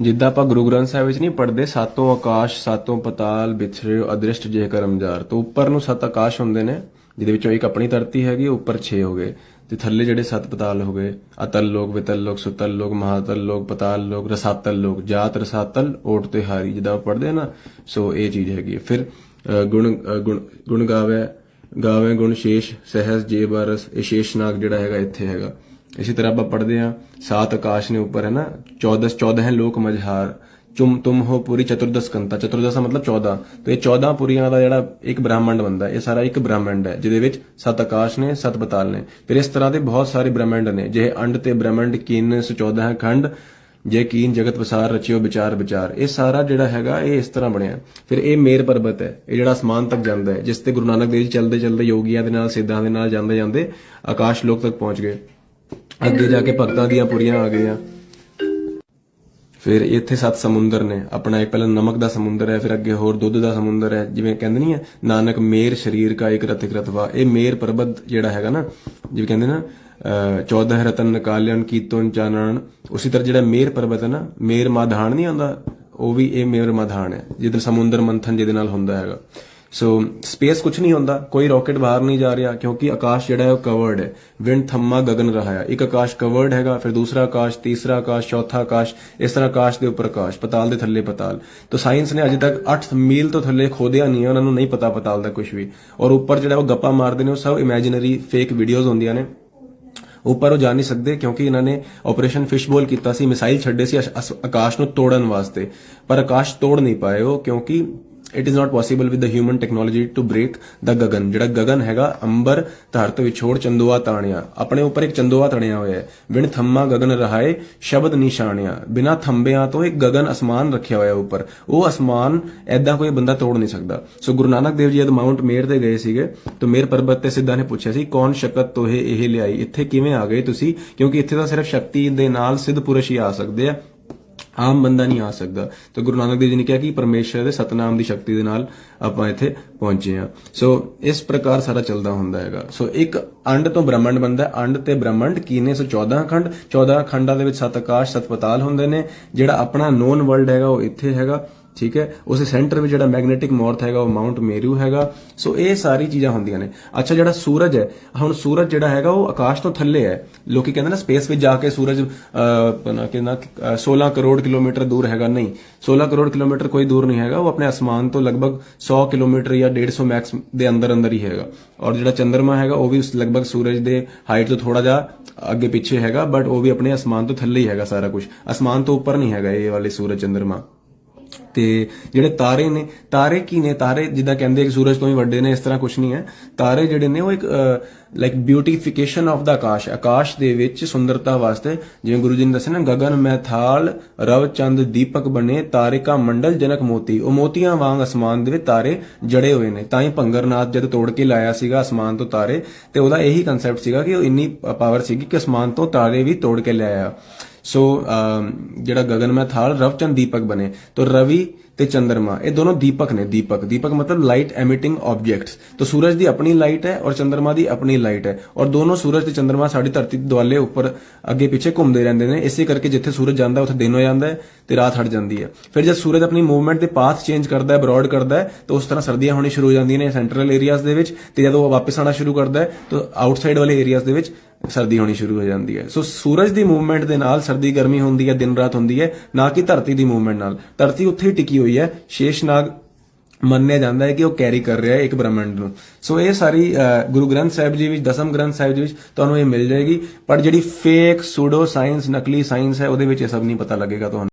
ਜਿੱਦਾਂ ਆਪਾਂ ਗੁਰੂ ਗ੍ਰੰਥ ਸਾਹਿਬ ਵਿੱਚ ਨਹੀਂ ਪੜਦੇ ਸਾਤੋਂ ਆਕਾਸ਼ ਸਾਤੋਂ ਪਤਾਲ ਵਿਛੜੇ ਅਦ੍ਰਿਸ਼ਟ ਜੇ ਕਰਮਜਾਰ ਤੋਂ ਉੱਪਰ ਨੂੰ ਸੱਤ ਆਕਾਸ਼ ਹੁੰਦੇ ਨੇ ਜਿਹਦੇ ਵਿੱਚੋਂ ਇੱਕ ਆਪਣੀ ਧਰਤੀ ਹੈਗੀ ਉੱਪਰ 6 ਹੋ ਗਏ। ਤੇ ਥੱਲੇ ਜਿਹੜੇ ਸੱਤ ਪਤਾਲ ਹੋ ਗਏ ਅਤਲ ਲੋਕ ਵਿਤਲ ਲੋਕ ਸੁਤਲ ਲੋਕ ਮਹਾਤਲ ਲੋਕ ਪਤਾਲ ਲੋਕ ਰਸਾਤਲ ਲੋਕ ਜਾਤ ਰਸਾਤਲ ਓਟ ਤੇ ਹਾਰੀ ਜਿੱਦਾਂ ਪੜਦੇ ਨਾ ਸੋ ਇਹ ਚੀਜ਼ ਹੈਗੀ ਹੈ। ਫਿਰ ਅ, ਗੁਣ ਗੁਣ ਗੁਣ ਗਾਵੇ ਗਾਵੇ ਗੁਣ ਸ਼ੇਸ਼ ਸਹਿਜ ਜੇ ਬਰਸ ਇਹ ਸ਼ੇਸ਼ਨਾਗ ਜਿਹੜਾ ਹੈਗਾ ਇੱਥੇ ਹੈਗਾ। ਇਸੇ ਤਰ੍ਹਾਂ ਆਪਾਂ ਪੜ੍ਹਦੇ ਆ ਸਾਤ ਆਕਾਸ਼ ਨੇ ਉੱਪਰ ਹੈ ਨਾ 14 14 ਹੈ ਲੋਕ ਮਝਾਰ। ਚੁਮ ਤੁਮ ਹੋ ਪੂਰੀ ਚਤੁਰਦਸ ਕੰਤਾ। ਚਤੁਰਦਸ ਮਤਲਬ 14 ਤੇ ਇਹ 14 ਪੁਰੀਆਂ ਦਾ ਜਿਹੜਾ ਇੱਕ ਬ੍ਰਹਮੰਡ ਬੰਦਾ, ਇਹ ਸਾਰਾ ਇੱਕ ਬ੍ਰਹਮੰਡ ਹੈ, ਜਿਹਦੇ ਵਿੱਚ ਸੱਤ ਆਕਾਸ਼ ਨੇ, ਸੱਤ ਪਤਾਲ ਨੇ। ਫਿਰ ਇਸ ਤਰ੍ਹਾਂ ਦੇ ਬਹੁਤ ਸਾਰੇ ਬ੍ਰਹਮੰਡ ਨੇ, ਜਿਹੇ ਅੰਡ ਤੇ ਬ੍ਰਹਮੰਡ, ਕੀਨ 14 ਹੈ ਖੰਡ, ਜੇ ਕੀਨ, ਜਗਤ ਵਸਾਰ ਰਚਿਓ, ਵਿਚਾਰ ਵਿਚਾਰ। ਇਹ ਸਾਰਾ ਜਿਹੜਾ ਹੈਗਾ, ਇਹ ਇਸ ਤਰ੍ਹਾਂ ਬਣਿਆ। ਫਿਰ ਇਹ ਮੇਰ ਪਰਬਤ ਹੈ, ਇਹ ਜਿਹੜਾ ਅਸਮਾਨ ਤੱਕ ਜਾਂਦਾ ਹੈ, ਜਿਸ ਤੇ ਗੁਰੂ ਨਾਨਕ ਦੇਵ ਜੀ ਚੱਲਦੇ ਚੱਲਦੇ ਯੋਗੀਆਂ ਦੇ ਨਾਲ, ਸਿੱਧਾਂ ਦੇ ਨਾਲ ਜਾਂਦੇ ਜਾਂਦੇ ਆਕਾਸ਼ ਲੋਕ ਤੱਕ ਪਹੁੰਚ ਗਏ। ਅੱਗੇ ਜਾ ਕੇ ਭਗਤਾਂ ਦੀਆਂ ਪੁਰੀਆਂ ਆ ਗਈਆਂ। ਫਿਰ ਇੱਥੇ ਸੱਤ ਸਮੁੰਦਰ ਨੇ। ਆਪਣਾ ਇੱਕ ਪਹਿਲਾਂ ਨਮਕ ਦਾ ਸਮੁੰਦਰ ਹੈ, ਫਿਰ ਅੱਗੇ ਹੋਰ ਦੁੱਧ ਦਾ ਸਮੁੰਦਰ ਹੈ। ਜਿਵੇਂ ਕਹਿੰਦੇ ਨਹੀਂ ਹੈ ਨਾਨਕ ਮੇਰ ਸ਼ਰੀਰ ਕਾ ਇੱਕ ਰਤਿਕ ਰਤਵਾ। ਇਹ ਮੇਰ ਪਰਬਤ ਜਿਹੜਾ ਹੈਗਾ ਨਾ, ਜਿਵੇਂ ਕਹਿੰਦੇ ਨਾ, ਅਹ 14 ਰਤਨ ਨਿਕਾਲਿਆਨ ਕੀਤੋਂ ਚਾਨਣ। ਉਸੇ ਤਰ੍ਹਾਂ ਜਿਹੜਾ ਮੇਰ ਪਰਬਤ ਹੈ ਨਾ, ਮੇਰ ਮਾਧਾਨ ਨਹੀਂ ਆਉਂਦਾ, ਉਹ ਵੀ ਇਹ ਮੇਰ ਮਾਧਾਨ ਹੈ ਜਿੱਦਾਂ ਸਮੁੰਦਰ ਮੰਥਨ ਜਿਹਦੇ ਨਾਲ ਹੁੰਦਾ ਹੈਗਾ। ਸੋ ਸਪੇਸ ਕੁਝ ਨਹੀਂ ਹੁੰਦਾ, ਕੋਈ ਰਾਕੇਟ ਬਾਹਰ ਨਹੀਂ ਜਾ ਰਿਹਾ ਕਿਉਂਕਿ ਆਕਾਸ਼ ਜਿਹੜਾ ਹੈ ਉਹ ਕਵਰਡ ਹੈ। ਵਿੰਡ ਥੰਮਾ ਗगन ਰਹਾ ਹੈ। ਇੱਕ ਆਕਾਸ਼ ਕਵਰਡ ਹੈਗਾ, ਫਿਰ ਦੂਸਰਾ ਆਕਾਸ਼, ਤੀਸਰਾ ਆਕਾਸ਼, ਚੌਥਾ ਆਕਾਸ਼, ਇਸ ਤਰ੍ਹਾਂ ਆਕਾਸ਼ ਦੇ ਉੱਪਰ ਆਕਾਸ਼, ਪਤਾਲ ਦੇ ਥੱਲੇ ਪਤਾਲ। ਤਾਂ ਸਾਇੰਸ ਨੇ ਅਜੇ ਤੱਕ 8 ਮੀਲ ਤੋਂ ਥੱਲੇ ਖੋਦਿਆ ਨਹੀਂ ਹੈ, ਉਹਨਾਂ ਨੂੰ ਨਹੀਂ ਪਤਾ ਪਤਾਲ ਦਾ ਕੁਝ ਵੀ। ਔਰ ਉੱਪਰ ਜਿਹੜਾ ਉਹ ਗੱਪਾਂ ਮਾਰਦੇ ਨੇ, ਉਹ ਸਭ ਇਮੇਜਿਨਰੀ ਫੇਕ ਵੀਡੀਓਜ਼ ਹੁੰਦੀਆਂ ਨੇ। ਉੱਪਰ ਉਹ ਜਾ ਨਹੀਂ ਸਕਦੇ ਕਿਉਂਕਿ ਇਹਨਾਂ ਨੇ ਆਪਰੇਸ਼ਨ ਫਿਸ਼ਬੋਲ ਕੀਤਾ ਸੀ, ਮਿਸਾਈਲ ਛੱਡੇ ਸੀ ਆਕਾਸ਼ ਨੂੰ ਤੋੜਨ ਵਾਸਤੇ। ਪਰ ਆਕਾਸ਼ ਤੋੜ ਨਹੀਂ ਪਾਏ ਉਹ ਕਿਉਂਕਿ it is not possible with the human technology to break ਦਾ ਗगन ਜਿਹੜਾ ਗगन ਹੈਗਾ, ਅੰਬਰ, ਧਰਤ, ਵਿਛੋੜ, ਚੰਦੋਆ, ਤਾਣਿਆ। ਆਪਣੇ ਉੱਪਰ ਇੱਕ ਚੰਦੋਆ, ਤਣਿਆ ਹੋਇਆ ਹੈ। ਵਿਣ ਥੰਮਾ ਗगन ਰਹਾਏ, ਸ਼ਬਦ ਨਿਸ਼ਾਨਿਆ ਬਿਨਾ ਥੰਬਿਆਂ ਤੋਂ ਇੱਕ ਗगन ਅਸਮਾਨ ਰੱਖਿਆ ਹੋਇਆ ਉੱਪਰ। ਉਹ ਅਸਮਾਨ ਐਦਾਂ ਕੋਈ ਬੰਦਾ ਤੋੜ ਨਹੀਂ ਸਕਦਾ। ਸੋ ਗੁਰੂ ਨਾਨਕ ਦੇਵ ਜੀ ਜਦ ਮਾਉਂਟ ਮੇਰ ਤੇ ਗਏ ਸੀਗੇ, ਤਾਂ ਮੇਰ ਪਰਬਤ ਤੇ ਸਿੱਧਾ ਨੇ ਪੁੱਛਿਆ ਸੀ, ਕੌਣ ਸ਼ਕਤ ਤੋਹੇ ਇਹ ਲਿਆਈ? ਇੱਥੇ ਕਿਵੇਂ ਆ ਗਏ ਤੁਸੀਂ? ਕਿਉਂਕਿ ਇੱਥੇ ਤਾਂ ਸਿਰਫ ਸ਼ਕਤੀ ਦੇ ਨਾਲ ਸਿੱਧ ਪੁਰਸ਼ ਹੀ ਆ ਸਕਦੇ ਆ। ਆਮ ਬੰਦਾ ਨਹੀਂ ਆ ਸਕਦਾ। ਤਾਂ ਗੁਰੂ ਨਾਨਕ ਦੇਵ ਜੀ ਨੇ ਕਿਹਾ ਕਿ ਪਰਮੇਸ਼ਰ ਦੇ ਸਤਨਾਮ ਦੀ ਸ਼ਕਤੀ ਦੇ ਨਾਲ ਆਪਾਂ ਇੱਥੇ ਪਹੁੰਚੇ ਆ ਸੋ ਇਸ ਪ੍ਰਕਾਰ ਸਾਰਾ ਚੱਲਦਾ ਹੁੰਦਾ ਹੈਗਾ। ਸੋ ਇੱਕ ਅੰਡ ਤੋਂ ਬ੍ਰਹਮੰਡ ਬਣਦਾ ਅੰਡ ਤੇ ਬ੍ਰਹਮੰਡ ਕੀਨੇ ਸੋ 14 ਖੰਡ। 14 ਖੰਡਾਂ ਦੇ ਵਿੱਚ ਸੱਤ ਆਕਾਸ਼, ਸੱਤ ਪਤਾਲ ਹੁੰਦੇ ਨੇ। ਜਿਹੜਾ ਆਪਣਾ ਨੋਨ ਵਰਲਡ ਹੈਗਾ, ਉਹ ਇੱਥੇ ਹੈਗਾ। ਠੀਕ ਹੈ? ਉਸੇ ਸੈਂਟਰ ਵਿੱਚ ਜਿਹੜਾ ਮੈਗਨੇਟਿਕ ਨਾਰਥ ਹੈਗਾ ਉਹ ਮਾਊਂਟ ਮੇਰੂ ਹੈਗਾ। ਸੋ ਇਹ ਸਾਰੀ ਚੀਜ਼ਾਂ ਹੁੰਦੀਆਂ ਨੇ। ਅੱਛਾ ਜਿਹੜਾ ਸੂਰਜ ਹੈ ਹੁਣ ਸੂਰਜ ਜਿਹੜਾ ਹੈਗਾ ਉਹ ਆਕਾਸ਼ ਤੋਂ ਥੱਲੇ ਹੈ। ਲੋਕੀ ਕਹਿੰਦੇ ਨਾ ਸਪੇਸ ਵਿੱਚ ਜਾ ਕੇ ਸੂਰਜ ਅਹ, ਕਿੰਨਾ ਅਹ, 16 ਕਰੋੜ ਕਿਲੋਮੀਟਰ ਦੂਰ ਹੈਗਾ। ਨਹੀਂ 16 ਕਰੋੜ ਕਿਲੋਮੀਟਰ ਕੋਈ ਦੂਰ ਨਹੀਂ ਹੈਗਾ। ਉਹ ਆਪਣੇ ਅਸਮਾਨ ਤੋਂ ਲਗਭਗ 100 ਕਿਲੋਮੀਟਰ ਜਾਂ 150 ਮੈਕਸ ਦੇ ਅੰਦਰ ਅੰਦਰ ਹੀ ਹੈਗਾ। ਔਰ ਜਿਹੜਾ ਚੰ드ਰਮਾ ਹੈਗਾ ਉਹ ਵੀ ਲਗਭਗ ਸੂਰਜ ਦੇ ਹਾਈਟ ਤੋਂ ਥੋੜਾ ਜਿਹਾ ਅੱਗੇ ਪਿੱਛੇ ਹੈਗਾ ਬਟ ਉਹ ਵੀ ਆਪਣੇ ਅਸਮਾਨ ਤੋਂ ਥੱਲੇ ਹੀ ਹੈਗਾ ਸਾਰਾ ਕੁਝ ਅਸਮਾਨ ਤੋਂ ਉੱਪਰ ਨਹੀਂ ਹੈਗਾ ਇਹ ਵਾਲੇ ਸੂਰਜ ਚੰਦਰਮਾ। ਤੇ ਜਿਹੜੇ ਤਾਰੇ ਨੇ, ਤਾਰੇ ਕੀ ਨੇ? ਤਾਰੇ ਜਿੱਦਾਂ ਕਹਿੰਦੇ ਕਿ ਸੂਰਜ ਤੋਂ ਵੀ ਵੱਡੇ ਨੇ, ਇਸ ਤਰ੍ਹਾਂ ਕੁਝ ਨਹੀਂ ਹੈ। ਤਾਰੇ ਜਿਹੜੇ ਨੇ ਉਹ ਇੱਕ ਲਾਈਕ ਬਿਊਟੀਫਿਕੇਸ਼ਨ ਆਫ ਦਾ ਆਕਾਸ਼ ਆਕਾਸ਼ ਦੇ ਵਿੱਚ ਸੁੰਦਰਤਾ ਵਾਸਤੇ, ਜਿਵੇਂ ਗੁਰੂ ਜੀ ਨੇ ਦੱਸਿਆ ਨਾ ਗगन ਮੈਂ ਥਾਲ ਰਵ, ਚੰਦ, ਦੀਪਕ ਬਣੇ, ਤਾਰਿਕਾ, ਮੰਡਲ, ਜਨਕ, ਮੋਤੀ। ਉਹ ਮੋਤੀਆਂ ਵਾਂਗ ਅਸਮਾਨ ਦੇ ਵਿੱਚ ਤਾਰੇ ਜੜੇ ਹੋਏ ਨੇ। ਤਾਂ ਹੀ ਭੰਗਰਨਾਥ ਜਦ ਤੋੜ ਕੇ ਲਾਇਆ ਸੀਗਾ ਅਸਮਾਨ ਤੋਂ ਤਾਰੇ, ਤੇ ਉਹਦਾ ਇਹੀ ਕਨਸੈਪਟ ਸੀਗਾ ਕਿ ਉਹ ਇੰਨੀ ਪਾਵਰ ਸੀਗੀ ਕਿ ਅਸਮਾਨ ਤੋਂ ਤਾਰੇ ਵੀ ਤੋੜ ਕੇ ਲਿਆਇਆ ਸੋ um, ਜਿਹੜਾ ਗਗਨ ਮਹਿਥਾਲ ਰਵਚੰਦ ਦੀਪਕ ਬਨੇ ਤੋ ਰਵੀ ਤੇ ਚੰਦਰਮਾ, ਇਹ ਦੋਨੋਂ ਦੀਪਕ ਨੇ, ਦੀਪਕ। ਦੀਪਕ ਮਤਲਬ ਲਾਈਟ ਐਮਿਟਿੰਗ ਆਬਜੈਕਟਸ ਤੋ ਸੂਰਜ ਦੀ ਆਪਣੀ ਲਾਈਟ ਹੈ ਔਰ ਚੰਦਰਮਾ ਦੀ ਆਪਣੀ ਲਾਈਟ ਹੈ। ਔਰ ਦੋਨੋਂ ਸੂਰਜ ਤੇ ਚੰਦਰਮਾ ਸਾਡੀ ਧਰਤੀ ਦੇ ਦੁਆਲੇ ਉੱਪਰ, ਅੱਗੇ ਪਿੱਛੇ ਘੁੰਮਦੇ ਰਹਿੰਦੇ ਨੇ। ਇਸੇ ਕਰਕੇ ਜਿੱਥੇ ਸੂਰਜ ਜਾਂਦਾ, ਉੱਥੇ ਦਿਨ ਹੋ ਜਾਂਦਾ ਹੈ ਤੇ ਰਾਤ ਹਟ ਜਾਂਦੀ ਹੈ। ਫਿਰ ਜਦ ਸੂਰਜ ਆਪਣੀ ਮੂਵਮੈਂਟ ਦੇ ਪਾਥ ਚੇਂਜ ਕਰਦਾ ਹੈ ਬਰੋਡ ਕਰਦਾ ਹੈ, ਤਾਂ ਉਸ ਤਰ੍ਹਾਂ ਸਰਦੀਆਂ ਹੋਣੀ ਸ਼ੁਰੂ ਹੋ ਜਾਂਦੀਆਂ ਨੇ ਸੈਂਟਰਲ ਏਰੀਆਜ਼ ਦੇ ਵਿੱਚ ਤੇ ਜਦੋਂ ਉਹ ਵਾਪਸ ਆਣਾ ਸ਼ੁਰੂ ਕਰਦਾ ਹੈ, ਤਾਂ ਆਊਟਸਾਈਡ ਵਾਲੇ ਏਰੀਆਜ਼ ਦੇ ਵਿੱਚ ਸਰਦੀ ਹੋਣੀ ਸ਼ੁਰੂ ਹੋ ਜਾਂਦੀ ਹੈ। ਸੋ ਸੂਰਜ ਦੀ ਮੂਵਮੈਂਟ ਦੇ ਨਾਲ ਸਰਦੀ ਗਰਮੀ ਹੁੰਦੀ ਹੈ ਦਿਨ ਰਾਤ ਹੁੰਦੀ ਹੈ ਨਾ ਕਿ ਧਰਤੀ ਦੀ ਮੂਵਮੈਂਟ ਨਾਲ। ਧਰਤੀ ਉੱਥੇ ਹੀ ਟਿਕੀ ਹੋਈ ਹੈ ਸ਼ੇਸ਼ਨਾਗ ਮੰਨਿਆ ਜਾਂਦਾ ਹੈ ਕਿ ਉਹ ਕੈਰੀ ਕਰ ਰਿਹਾ ਹੈ ਇੱਕ ਬ੍ਰਹਮੰਡ ਨੂੰ। ਸੋ ਇਹ ਸਾਰੀ ਅਹ, ਗੁਰੂ ਗ੍ਰੰਥ ਸਾਹਿਬ ਜੀ ਵਿੱਚ ਦਸਮ ਗ੍ਰੰਥ ਸਾਹਿਬ ਜੀ ਵਿੱਚ ਤੁਹਾਨੂੰ ਇਹ ਮਿਲ ਜਾਏਗੀ। ਪਰ ਜਿਹੜੀ ਫੇਕ ਸੂਡੋ ਸਾਇੰਸ ਨਕਲੀ ਸਾਇੰਸ ਹੈ ਉਹਦੇ ਵਿੱਚ ਇਹ ਸਭ ਨਹੀਂ ਪਤਾ ਲੱਗੇਗਾ ਤੁਹਾਨੂੰ।